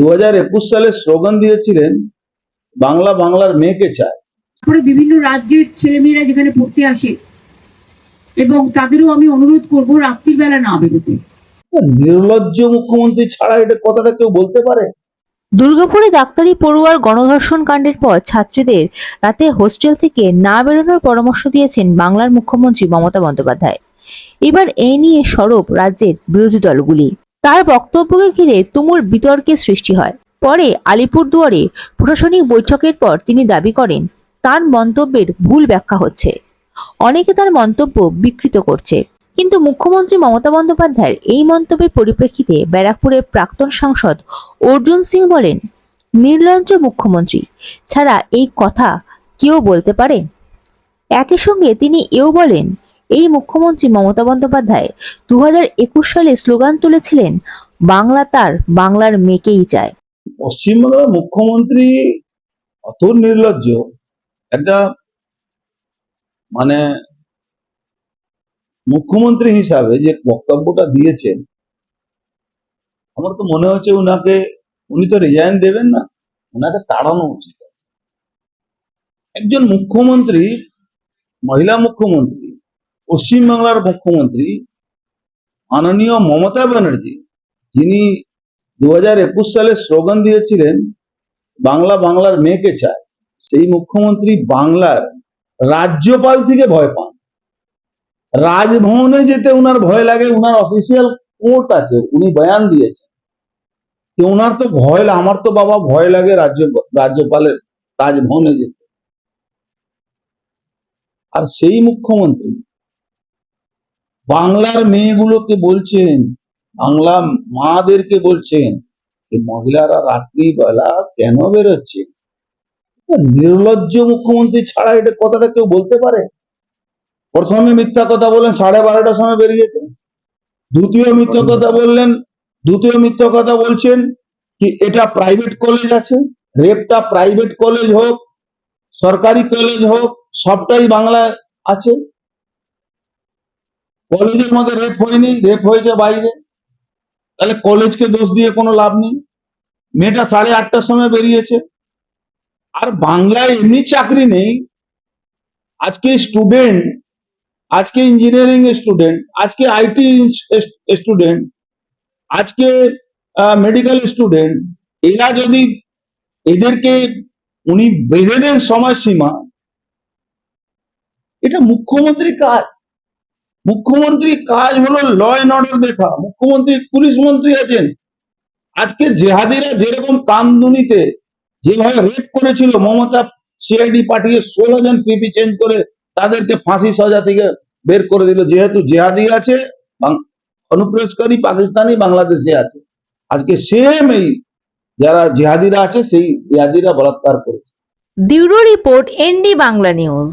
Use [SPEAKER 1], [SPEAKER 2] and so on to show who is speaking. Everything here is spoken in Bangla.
[SPEAKER 1] দু হাজার একুশ সালে স্লোগান দিয়েছিলেন বাংলা বাংলার মেয়েকে চায়।
[SPEAKER 2] তারপরে বিভিন্ন রাজ্যের ছেলেমেয়েরা যেখানে পড়তে আসে এবং তাদেরও আমি অনুরোধ করব রাত্রির বেলা না বেরোতে।
[SPEAKER 1] নির্লজ্জ মুখ্যমন্ত্রী ছাড়া এটা কথাটা কেউ বলতে পারে?
[SPEAKER 3] দুর্গাপুরে ডাক্তারি পড়ুয়ার গণধর্ষণ কাণ্ডের পর ছাত্রীদের রাতে হোস্টেল থেকে না বেরোনোর পরামর্শ দিয়েছেন বাংলার মুখ্যমন্ত্রী মমতা বন্দ্যোপাধ্যায়। এবার এই নিয়ে সরব রাজ্যের বিরোধী দলগুলি। তার বক্তব্যকে ঘিরে তুমুল বিতর্কের সৃষ্টি হয়। পরে আলিপুরদুয়ারে প্রশাসনিক বৈঠকের পর তিনি দাবি করেন, তার মন্তব্যের ভুল ব্যাখ্যা হচ্ছে। অনেকে তার মন্তব্য বিকৃত করছে। কিন্তু মুখ্যমন্ত্রী মমতা বন্দ্যোপাধ্যায়ের এই মন্তব্যের পরিপ্রেক্ষিতে ব্যারাকপুরের প্রাক্তন সাংসদ অর্জুন সিং বলেন, নির্লজ্জ মুখ্যমন্ত্রী, ছাড়া এই কথা কেউ বলতে পারে? একই সঙ্গে তিনি এও বলেন এই মুখ্যমন্ত্রী মমতা বন্দ্যোপাধ্যায় দু একুশ সালে স্লোগান তুলেছিলেন, বাংলা তার, বাংলার মেয়েকেই চায়।
[SPEAKER 1] পশ্চিমবাংলার মুখ্যমন্ত্রী অত নির্লজ্জ একটা মানে মুখ্যমন্ত্রী হিসাবে যে বক্তব্যটা দিয়েছেন, আমার তো মনে হচ্ছে উনাকে, উনি তো রিজাইন দেবেন না ওনাকে তাড়ানো উচিত। একজন মুখ্যমন্ত্রী, মহিলা মুখ্যমন্ত্রী পশ্চিমবাংলার মুখ্যমন্ত্রী মাননীয় মমতা ব্যানার্জি, যিনি দু হাজার একুশ সালে স্লোগান দিয়েছিলেন, বাংলা বাংলার মেয়েকে চায়। সেই মুখ্যমন্ত্রী বাংলার রাজ্যপাল থেকে ভয় পান। রাজভবনে যেতে উনার ভয় লাগে, উনার অফিসিয়াল কোর্ট আছে, উনি বয়ান দিয়েছেন। যে ওনার তো ভয়, আমার তো বাবা ভয় লাগে রাজ্য, রাজ্যপালের রাজভবনে যেতে। আর সেই মুখ্যমন্ত্রী বাংলার মেয়েগুলোকে বলছেন, বাংলা মাদেরকে বলছেন যে মহিলারা রাত্রিবেলা কেন বেরোচ্ছে? নির্লজ্জ মুখ্যমন্ত্রী ছাড়া এটা কথাটা কেউ বলতে পারে? প্রথমে মিথ্যা কথা বললেন, সাড়ে বারোটার সময় বেরিয়েছেন। দ্বিতীয় মিথ্যা কথা বললেন, দ্বিতীয় মিথ্যা কথা বলছেন কি এটা প্রাইভেট কলেজ আছে? রেপটা প্রাইভেট কলেজ হোক, সরকারি কলেজ হোক, সবটাই বাংলায় আছে? কলেজের মধ্যে রেপ হয়নি রেপ হয়েছে বাইরে। তাহলে কলেজকে দোষ দিয়ে কোনো লাভ নেই। মেয়েটা সাড়ে আটটার সময় বেরিয়েছে। আর বাংলায় এমনি চাকরি নেই। আজকে স্টুডেন্ট আজকে ইঞ্জিনিয়ারিং স্টুডেন্ট আজকে আইটি স্টুডেন্ট আজকে মেডিকেল স্টুডেন্ট এরা যদি এদেরকে উনি বেঁধে দেন সময়সীমা, এটা মুখ্যমন্ত্রী কাজ মুখ্যমন্ত্রী কাজ হলো ল অ্যান্ড অর্ডার দেখা। মুখ্যমন্ত্রী, পুলিশ মন্ত্রী আছেন। আজকে জেহাদিরা যেরকম কামদুনিতে যেভাবে রেপ করেছিল, মমতা সিআইডি পাঠিয়ে ষোলো জন পিপি চেঞ্জ করে তাদেরকে ফাঁসি সাজা থেকে বের করে দিল। যেহেতু জেহাদি আছে অনুপ্রবেশকারী পাকিস্তানি বাংলাদেশে আছে। আজকে সেম এই যারা জেহাদিরা আছে, সেই জেহাদিরা বলাৎকার করেছে।
[SPEAKER 3] Bureau report ND Bangla news.